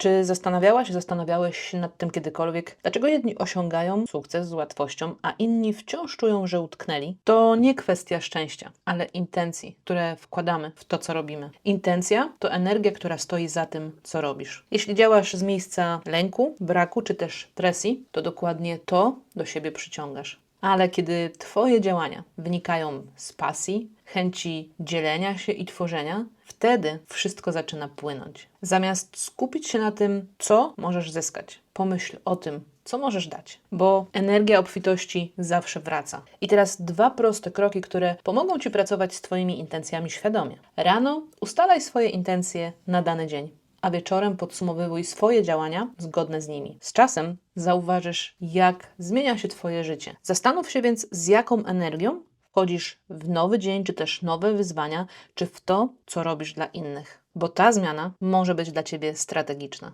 Czy zastanawiałaś, zastanawiałeś się nad tym kiedykolwiek, dlaczego jedni osiągają sukces z łatwością, a inni wciąż czują, że utknęli? To nie kwestia szczęścia, ale intencji, które wkładamy w to, co robimy. Intencja to energia, która stoi za tym, co robisz. Jeśli działasz z miejsca lęku, braku czy też presji, to dokładnie to do siebie przyciągasz. Ale kiedy Twoje działania wynikają z pasji, chęci dzielenia się i tworzenia, wtedy wszystko zaczyna płynąć. Zamiast skupić się na tym, co możesz zyskać, pomyśl o tym, co możesz dać, bo energia obfitości zawsze wraca. I teraz dwa proste kroki, które pomogą Ci pracować z Twoimi intencjami świadomie. Rano ustalaj swoje intencje na dany dzień a wieczorem podsumowywuj swoje działania zgodne z nimi. Z czasem zauważysz, jak zmienia się Twoje życie. Zastanów się więc, z jaką energią wchodzisz w nowy dzień, czy też nowe wyzwania, czy w to, co robisz dla innych, bo ta zmiana może być dla Ciebie strategiczna.